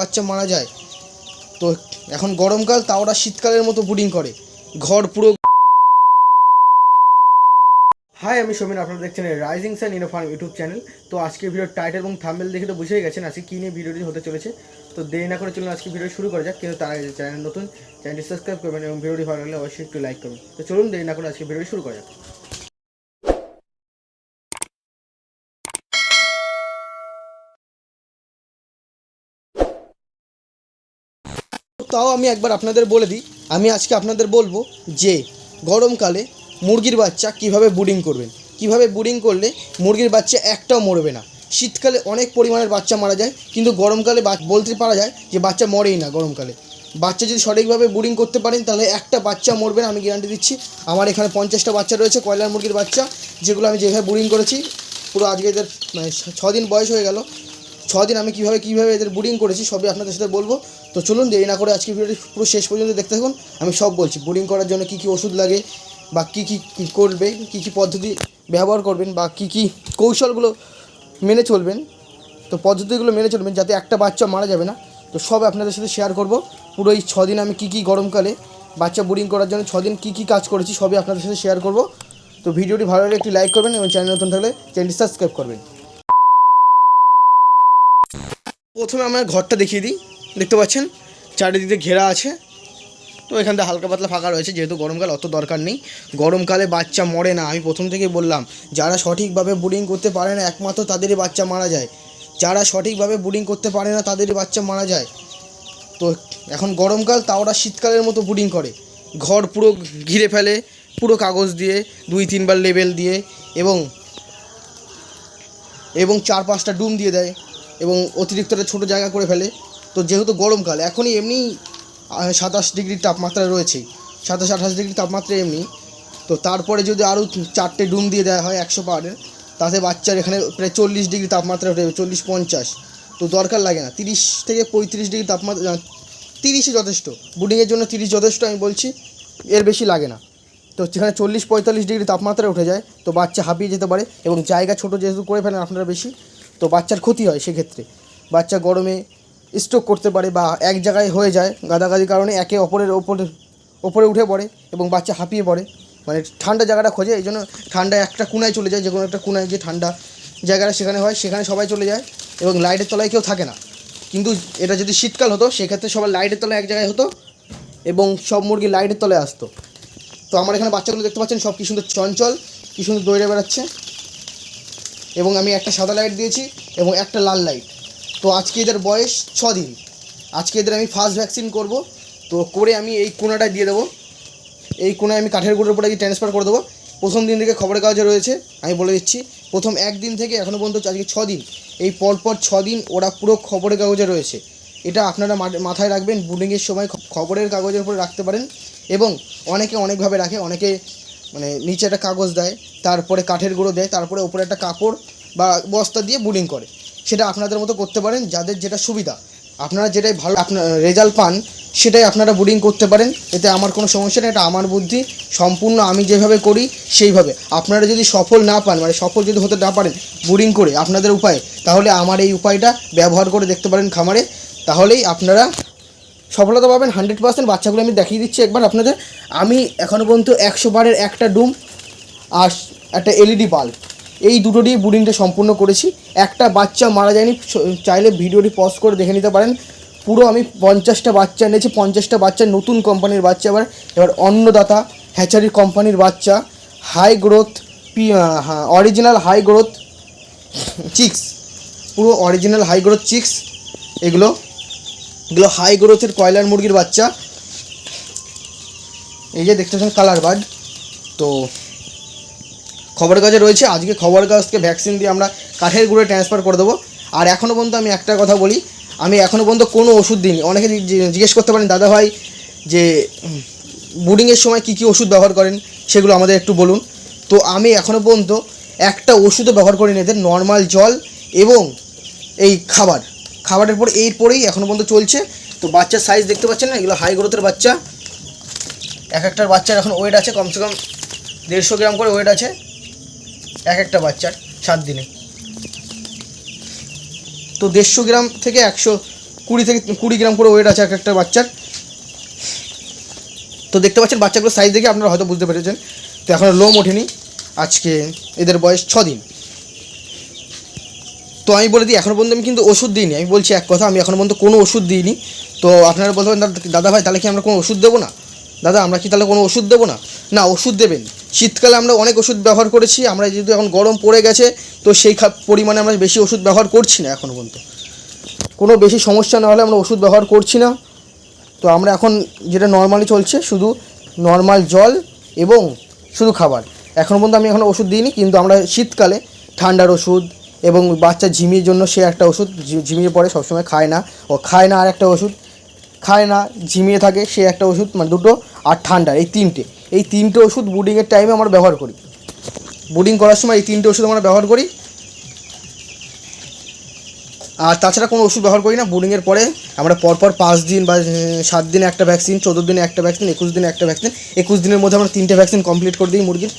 বাচ্চা মারা যায়। তো এখন গরমকাল, তা ওরা শীতকালের মতো বুডিং করে। ঘর পুরো হাই আমি সমীর, আপনারা দেখছেন রাইজিং সান ইনো ফার্ম ইউটিউব চ্যানেল তো আজকে ভিডিওর টাইটেল এবং থাম্বেল দেখে তো বুঝেই গেছেন আজকে কী নিয়ে ভিডিওটি হতে চলেছে। তো দেরি না করে চলুন আজকে ভিডিও শুরু করা যাক, কিন্তু তার চ্যানেল নতুন, চ্যানেলটি সাবস্ক্রাইব করবেন এবং ভিডিওটি ভালো লাগলে অবশ্যই একটু লাইক করবেন। তো চলুন দেরি না করে আজকে ভিডিওটি শুরু করা যাক। তাও আমি একবার আপনাদের বলে দিই, আমি আজকে আপনাদের বলব যে গরমকালে মুরগির বাচ্চা কীভাবে বুডিং করবেন। কীভাবে বুডিং করলে মুরগির বাচ্চা একটাও মরবে না। শীতকালে অনেক পরিমাণের বাচ্চা মারা যায়, কিন্তু গরমকালে বলতে পারা যায় যে বাচ্চা মরেই না গরমকালে। বাচ্চা যদি সঠিকভাবে বুডিং করতে পারেন, তাহলে একটা বাচ্চা মরবে না, আমি গ্যারান্টি দিচ্ছি। আমার এখানে পঞ্চাশটা বাচ্চা রয়েছে, কয়লার মুরগির বাচ্চা, যেগুলো আমি যেভাবে বুডিং করেছি, পুরো আজকে এদের মানে দিন বয়স হয়ে গেল। দিন আমি কীভাবে কীভাবে এদের বুডিং করেছি, সবই আপনাদের সাথে বলব। তো চলুন দেরি না করে আজকে ভিডিওটি পুরো শেষ পর্যন্ত দেখতে থাকুন। আমি সব বলছি বুডিং করার জন্য কী কী ওষুধ লাগে বা কী কী করবে, কী কী পদ্ধতি ব্যবহার করবেন বা কী কী কৌশলগুলো মেনে চলবেন, তো পদ্ধতিগুলো মেনে চলবেন যাতে একটা বাচ্চা মারা যাবে না। তো সব আপনাদের সাথে শেয়ার করব। পুরো এই ছদিন আমি কী কী গরমকালে বাচ্চা বোরিং করার জন্য ছ দিন কী কী কাজ করেছি সবই আপনাদের সাথে শেয়ার করব। তো ভিডিওটি ভালো লাগলে একটি লাইক করবেন এবং চ্যানেল নতুন থাকলে চ্যানেলটি সাবস্ক্রাইব করবেন। প্রথমে আমার ঘরটা দেখিয়ে দিই। দেখতে পাচ্ছেন? চারিদিকে ঘেরা আছে। তো এখান থেকে হালকা পাতলা ফাঁকা রয়েছে, যেহেতু গরমকাল অত দরকার নেই। গরমকালে বাচ্চা মরে না, আমি প্রথম থেকেই বললাম। যারা সঠিকভাবে বুডিং করতে পারে না, একমাত্র তাদেরই বাচ্চা মারা যায়। যারা সঠিকভাবে বুডিং করতে পারে না, তাদেরই বাচ্চা মারা যায়। তো এখন গরমকাল, তা ওরা শীতকালের মতো বুডিং করে। ঘর পুরো ঘিরে ফেলে, পুরো কাগজ দিয়ে, দুই তিনবার লেবেল দিয়ে, এবং এবং চার পাঁচটা ডুম দিয়ে দেয়, এবং অতিরিক্ত ছোটো জায়গা করে ফেলে। তো যেহেতু গরমকাল, এখনই এমনি সাতাশ ডিগ্রি তাপমাত্রা রয়েছেই সাতাশ, আঠাশ ডিগ্রি তাপমাত্রা এমনি। তো তারপরে যদি আরও চারটে ডুম দিয়ে দেওয়া হয় একশো পাহাড়ের তাতে বাচ্চার এখানে প্রায় চল্লিশ ডিগ্রি তাপমাত্রা উঠে যাবে, চল্লিশ পঞ্চাশ। তো দরকার লাগে না। তিরিশ থেকে পঁয়ত্রিশ ডিগ্রি তাপমাত্রা তিরিশই যথেষ্ট। বুডিংয়ের জন্য তিরিশ যথেষ্ট আমি বলছি, এর বেশি লাগে না। তো সেখানে চল্লিশ, পঁয়তাল্লিশ ডিগ্রি তাপমাত্রা উঠে যায়, তো বাচ্চা হাঁপিয়ে যেতে পারে এবং জায়গা ছোটো যেহেতু করে ফেলেন আপনারা বেশি, তো বাচ্চার ক্ষতি হয় সেক্ষেত্রে। বাচ্চা গরমে স্ট্রোক করতে পারে বা এক জায়গায় হয়ে যায় গাদাগাদির কারণে একে অপরের ওপরে ওপরে উঠে পড়ে এবং বাচ্চা হাঁপিয়ে পড়ে। মানে ঠান্ডা জায়গাটা খোঁজে, এই জন্য ঠান্ডা একটা কোনায় চলে যায় যে কোনো একটা কোনায় যে ঠান্ডা জায়গাটা সেখানে হয়, সেখানে সবাই চলে যায় এবং লাইটের তলায় কেউ থাকে না। কিন্তু এটা যদি শীতকাল হতো, সেক্ষেত্রে সবাই লাইটের তলায় এক জায়গায় হতো এবং সব মুরগি লাইটের তলায় আসতো। তো আমার এখানে বাচ্চাগুলো দেখতে পাচ্ছেন, সব কি সুন্দর চঞ্চল, কি সুন্দর দৌড়ে বেড়াচ্ছে। এবং আমি একটা সাদা লাইট দিয়েছি এবং একটা লাল লাইট তো আজকে এদের বয়স ছ দিন আজকে এদের আমি ফার্স্ট ভ্যাকসিন করব। তো করে আমি এই কোনাটা দিয়ে দেবো। এই কোনায় আমি কাঠের গুঁড়োর উপরে ট্রান্সফার করে দেবো। প্রথম দিন থেকে খবরের কাগজে রয়েছে, আমি বলে দিচ্ছি, প্রথম একদিন থেকে এখনও পর্যন্ত আজকে ছ দিন এই পরপর ছ দিন ওরা পুরো খবরের কাগজে রয়েছে। এটা আপনারা মাথায় রাখবেন বুলিংয়ের সময় খবরের কাগজের উপরে রাখতে পারেন এবং অনেকে অনেকভাবে রাখে, অনেকে মানে নিচে একটা কাগজ দেয়, তারপরে কাঠের গুঁড়ো দেয়, তারপরে ওপরে একটা কাপড় বা বস্তা দিয়ে বুলিং করে। সেটা আপনাদের মতো করতে পারেন, যাদের যেটা সুবিধা। আপনারা যেটাই ভালো আপনার রেজাল্ট পান, সেটাই আপনারা বুডিং করতে পারেন। এতে আমার কোনো সমস্যা নেই, এটা আমার বুদ্ধি। সম্পূর্ণ আমি যেভাবে করি, সেইভাবে। আপনারা যদি সফল না পান মানে সফল যদি হতে না পারেন বুডিং করে আপনাদের উপায়ে, তাহলে আমার এই উপায়টা ব্যবহার করে দেখতে পারেন খামারে। তাহলেই আপনারা সফলতা পাবেন হান্ড্রেড পার্সেন্ট বাচ্চাগুলো আমি দেখিয়ে দিচ্ছি একবার আপনাদের। আমি এখনও পর্যন্ত একশো বারের একটা ডুম আর একটা এলইডি বাল্ব এই দুটো দিয়ে বুডিংটা সম্পূর্ণ করেছি। একটা বাচ্চা মারা যায়নি চাইলে ভিডিওটি পজ করে দেখে নিতে পারেন। পুরো আমি পঞ্চাশটা বাচ্চা এনেছি, পঞ্চাশটা বাচ্চা নতুন কোম্পানির বাচ্চা। এবার এবার অন্নদাতা হ্যাচারি কোম্পানির বাচ্চা high growth P original high growth chicks পুরো অরিজিনাল হাই গ্রোথ চিক্স এগুলো এগুলো হাই গ্রোথের কয়লার মুরগির বাচ্চা। এই যে দেখতে পাচ্ছেন কালার বার্ড তো খবরের কাগজে রয়েছে। আজকে খবরের কাগজকে ভ্যাকসিন দিয়ে আমরা কাঠের গুঁড়ে ট্রান্সফার করে দেবো। আর এখনও পর্যন্ত আমি একটা কথা বলি, আমি এখনও পর্যন্ত কোনো ওষুধ দিইনি। অনেকে জিজ্ঞেস করতে পারেন, দাদা ভাই, যে বুডিংয়ের সময় কী কী ওষুধ ব্যবহার করেন? সেগুলো আমাদের একটু বলুন। তো আমি এখনও পর্যন্ত একটা ওষুধও ব্যবহার করিনি এদের নর্মাল জল এবং এই খাবার। খাবারের পর এরপরেই এখনও পর্যন্ত চলছে। তো বাচ্চার সাইজ দেখতে পাচ্ছেন না? এগুলো হাই গ্রোথের বাচ্চা। এক একটার বাচ্চার এখন ওয়েট আছে, কমসে কম দেড়শো গ্রাম করে ওয়েট আছে। এক একটা বাচ্চার সাত দিনে। তো দেড়শো গ্রাম থেকে একশো কুড়ি থেকে কুড়ি গ্রাম করে ওয়েট আছে এক একটা বাচ্চার। তো দেখতে পাচ্ছেন বাচ্চাগুলোর সাইজ দেখে আপনারা হয়তো বুঝতে পেরেছেন। তো এখনও লোম ওঠেনি। আজকে এদের বয়স ছ দিন। তো আমি বলে দিই এখনও পর্যন্ত আমি কিন্তু ওষুধ দিইনি। আমি বলছি এক কথা, আমি এখনও পর্যন্ত কোনো ওষুধ দিইনি। তো আপনারা বলতে পারেন, দাদা ভাই তাহলে কি আমরা কোনো ওষুধ দেবো না? দাদা, আমরা কি তাহলে কোনো ওষুধ দেবো না? না, ওষুধ দেবেন। শীতকালে আমরা অনেক ওষুধ ব্যবহার করেছি, আমরা যেহেতু এখন গরম পড়ে গেছে, তো সেই পরিমাণে আমরা বেশি ওষুধ ব্যবহার করছি না এখনও পর্যন্ত। কোনো বেশি সমস্যা না হলে আমরা ওষুধ ব্যবহার করছি না। তো আমরা এখন যেটা নর্মালি চলছে, শুধু নর্মাল জল এবং শুধু খাবার। এখনও পর্যন্ত আমি এখন ওষুধ দিইনি, কিন্তু আমরা শীতকালে ঠান্ডার ওষুধ এবং বাচ্চা ঝিমির জন্য সে একটা ওষুধ ঝিমিয়ে পড়ে, সবসময় খায় না। ও খায় না আর একটা ওষুধ, খায় না, ঝিমিয়ে থাকে সে একটা ওষুধ মানে দুটো আর ঠান্ডা এই তিনটে। এই তিনটে ওষুধ বুডিংয়ের টাইমে আমরা ব্যবহার করি। বুডিং করার সময় এই তিনটে ওষুধ আমরা ব্যবহার করি। আর তাছাড়া কোনো ওষুধ ব্যবহার করি না। বোর্ডিংয়ের পরে আমরা পরপর পাঁচ দিন বা সাত দিনে একটা ভ্যাকসিন চোদ্দ দিনে একটা ভ্যাকসিন একুশ দিনে একটা ভ্যাকসিন একুশ দিনের মধ্যে আমরা তিনটে ভ্যাকসিন কমপ্লিট করে দিই মুরগির।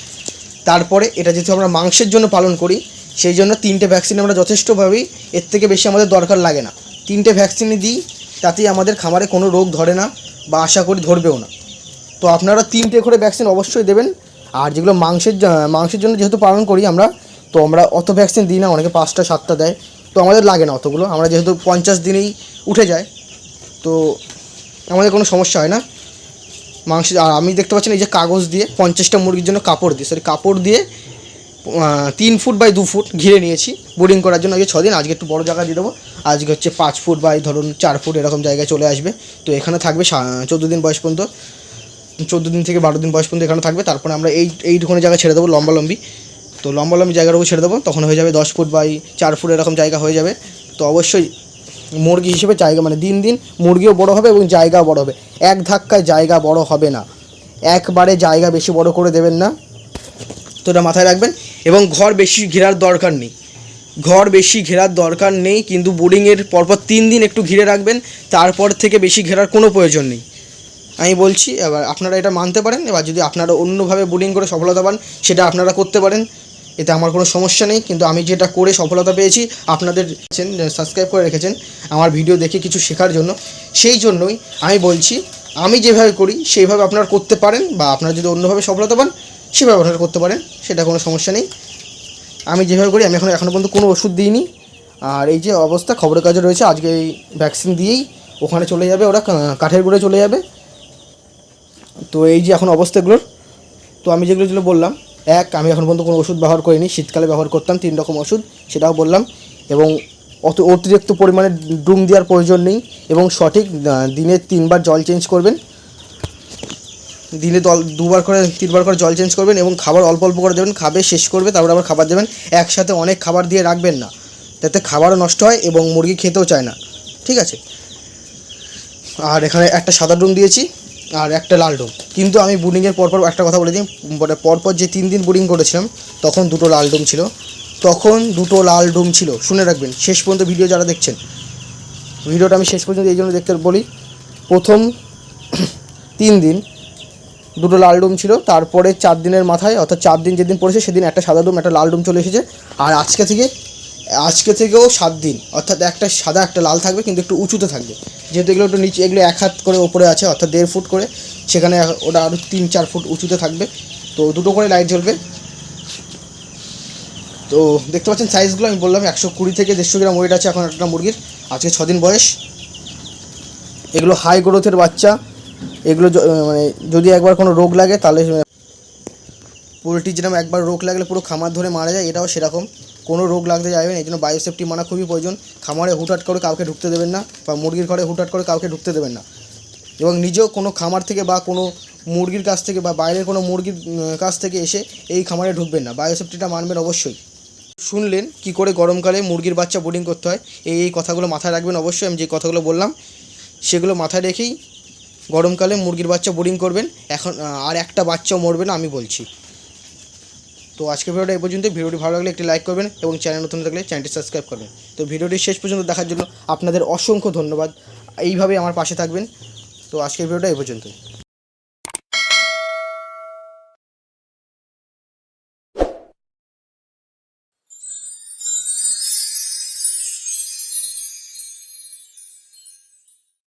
তারপরে এটা যেহেতু আমরা মাংসের জন্য পালন করি, সেই জন্য তিনটে ভ্যাকসিন আমরা যথেষ্টভাবেই এর থেকে বেশি আমাদের দরকার লাগে না। তিনটে ভ্যাকসিনই দিই, তাতেই আমাদের খামারে কোনো রোগ ধরে না বা আশা করি ধরবেও না। তো আপনারা তিনটে করে ভ্যাকসিন অবশ্যই দেবেন। আর যেগুলো মাংসের মাংসের জন্য যেহেতু পালন করি আমরা, তো আমরা অত ভ্যাকসিন দিই না, অনেকে পাঁচটা, সাতটা দেয়। তো আমাদের লাগে না অতগুলো। আমরা যেহেতু পঞ্চাশ দিনেই উঠে যায়, তো আমাদের কোনো সমস্যা হয় না। মাংস, আর আমি দেখতে পাচ্ছেন এই যে কাগজ দিয়ে পঞ্চাশটা মুরগির জন্য কাপড় দিয়ে সরি কাপড় দিয়ে তিন ফুট বাই দু ফুট ঘিরে নিয়েছি বোর্ডিং করার জন্য। আজকে ছদিন, আজকে একটু বড় জায়গা দিয়ে দেবো। আজকে হচ্ছে পাঁচ ফুট বাই ধরুন চার ফুট এরকম জায়গায় চলে আসবে। তো এখানে থাকবে চোদ্দ দিন বয়স পর্যন্ত। চোদ্দ দিন থেকে বারো দিন বয়স পর্যন্ত এখানে থাকবে। তারপরে আমরা এই, এইটুকুনি জায়গা ছেড়ে দেবো লম্বা লম্বি। তো লম্বা লম্বি জায়গার উপর ছেড়ে দেবো। তখন হয়ে যাবে দশ ফুট বাই চার ফুট এরকম জায়গা হয়ে যাবে। তো অবশ্যই মুরগি হিসেবে জায়গা মানে দিন দিন মুরগিও বড় হবে এবং জায়গাও বড় হবে। এক ধাক্কায় জায়গা বড় হবে না। একবারে জায়গা বেশি বড় করে দেবেন না। তো এটা মাথায় রাখবেন। এবং ঘর বেশি ঘেরার দরকার নেই। ঘর বেশি ঘেরার দরকার নেই, কিন্তু বোর্ডিংয়ের পরপর তিন দিন একটু ঘিরে রাখবেন। তারপর থেকে বেশি ঘেরার কোনো প্রয়োজন নেই। আমি বলছি, এবার আপনারা এটা মানতে পারেন, এবার যদি আপনারা অন্যভাবে বোর্ডিং করে সফলতা পান, সেটা আপনারা করতে পারেন। এতে আমার কোনো সমস্যা নেই, কিন্তু আমি যেটা করে সফলতা পেয়েছি, আপনাদের সাবস্ক্রাইব করে রেখেছেন, আমার ভিডিও দেখে কিছু শেখার জন্য। সেই জন্যই আমি বলছি, আমি যেভাবে করি, সেইভাবে আপনারা করতে পারেন, বা আপনারা যদি অন্যভাবে সফলতা পান, সেভাবে আপনারা করতে পারেন, সেটা কোনো সমস্যা নেই। আমি যেভাবে করি, আমি এখন এখনও পর্যন্ত কোনো ওষুধ দিইনি। আর এই যে অবস্থা, খবরের কাজে রয়েছে, আজকে এই ভ্যাকসিন দিয়েই, ওখানে চলে যাবে ওরা কাঠের গুঁড়ে চলে যাবে। তো এই যে এখন অবস্থাগুলোর তো আমি যেগুলো যেগুলো বললাম, এক, আমি এখন পর্যন্ত কোনো ওষুধ ব্যবহার করিনি, শীতকালে ব্যবহার করতাম, তিন রকম ওষুধ, সেটাও বললাম, এবং অত অতিরিক্ত পরিমাণে ডুম দেওয়ার প্রয়োজন নেই, এবং সঠিক দিনে তিনবার জল চেঞ্জ করবেন, দিনে দল, দুবার করে, তিনবার করে জল চেঞ্জ করবেন, এবং খাবার অল্প অল্প করে দেবেন, খাবে, শেষ করবে, তারপর আবার খাবার দেবেন, একসাথে অনেক খাবার দিয়ে রাখবেন না যাতে খাবারও নষ্ট হয়, এবং মুরগি খেতেও চায় না, ঠিক আছে? আর এখানে একটা সাদা ডুম দিয়েছি আর একটা লাল ডুম কিন্তু আমি বুডিংয়ের পরপর একটা কথা বলে দিই মানে পরপর যে তিন দিন বুডিং করেছিলাম, তখন দুটো লাল ডুম ছিল। তখন দুটো লাল ডুম ছিল। শুনে রাখবেন, শেষ পর্যন্ত ভিডিও যারা দেখছেন ভিডিওটা আমি শেষ পর্যন্ত এই জন্য দেখতে বলি, প্রথম তিন দিন দুটো লাল ডুম ছিল, তারপরে চার দিনের মাথায়, অর্থাৎ চার দিন যেদিন পড়েছে, সেদিন একটা সাদা ডুম একটা লাল ডুম চলে এসেছে। আর আজকে থেকে আজকে থেকেও সাত দিন। অর্থাৎ একটা সাদা, একটা লাল থাকবে, কিন্তু একটু উঁচুতে থাকবে। যেহেতু এগুলো একটু নিচে, এগুলো এক হাত করে ওপরে আছে, অর্থাৎ দেড় ফুট করে, সেখানে ওটা আরও তিন, চার ফুট উঁচুতে থাকবে। তো দুটো করে লাইট জ্বলবে। তো দেখতে পাচ্ছেন সাইজগুলো আমি বললাম একশো কুড়ি থেকে দেড়শো গ্রাম ওয়েট আছে এখন একটা মুরগির। আজকে ছদিন বয়স। এগুলো হাই গ্রোথের বাচ্চা। এগুলো মানে যদি একবার কোনো রোগ লাগে, তাহলে পোলট্রি যেরকম একবার রোগ লাগলে পুরো খামার ধরে মারা যায়, এটাও সেরকম। কোনো রোগ লাগতে যাবে না, এই জন্য বায়োসেফটি মানা খুবই প্রয়োজন। খামারে হুটহাট করে কাউকে ঢুকতে দেবেন না বা মুরগির ঘরে হুটহাট করে কাউকে ঢুকতে দেবেন না। এবং নিজেও কোনো খামার থেকে বা কোনো মুরগির কাছ থেকে বা বাইরের কোনো মুরগির কাছ থেকে এসে এই খামারে ঢুকবেন না। বায়োসেফটিটা মানবেন অবশ্যই। শুনলেন কি করে গরমকালে মুরগির বাচ্চা বোর্ডিং করতে হয়? এই এই কথাগুলো মাথায় রাখবেন অবশ্যই। আমি যে কথাগুলো বললাম, সেগুলো মাথায় রেখেই গরমকালে মুরগির বাচ্চা বোর্ডিং করবেন। এখন আর একটা বাচ্চাও মরবে না, আমি বলছি। তো আজকের ভিডিওটা এই পর্যন্ত ভিডিওটি ভালো লাগলে একটি লাইক করবেন এবং চ্যানেল নতুন থাকলে চ্যানেলটি সাবস্ক্রাইব করবেন। তো ভিডিওটি শেষ পর্যন্ত দেখার জন্য আপনাদের অসংখ্য ধন্যবাদ। এইভাবেই আমার পাশে থাকবেন। তো আজকের ভিডিওটা এই পর্যন্তই।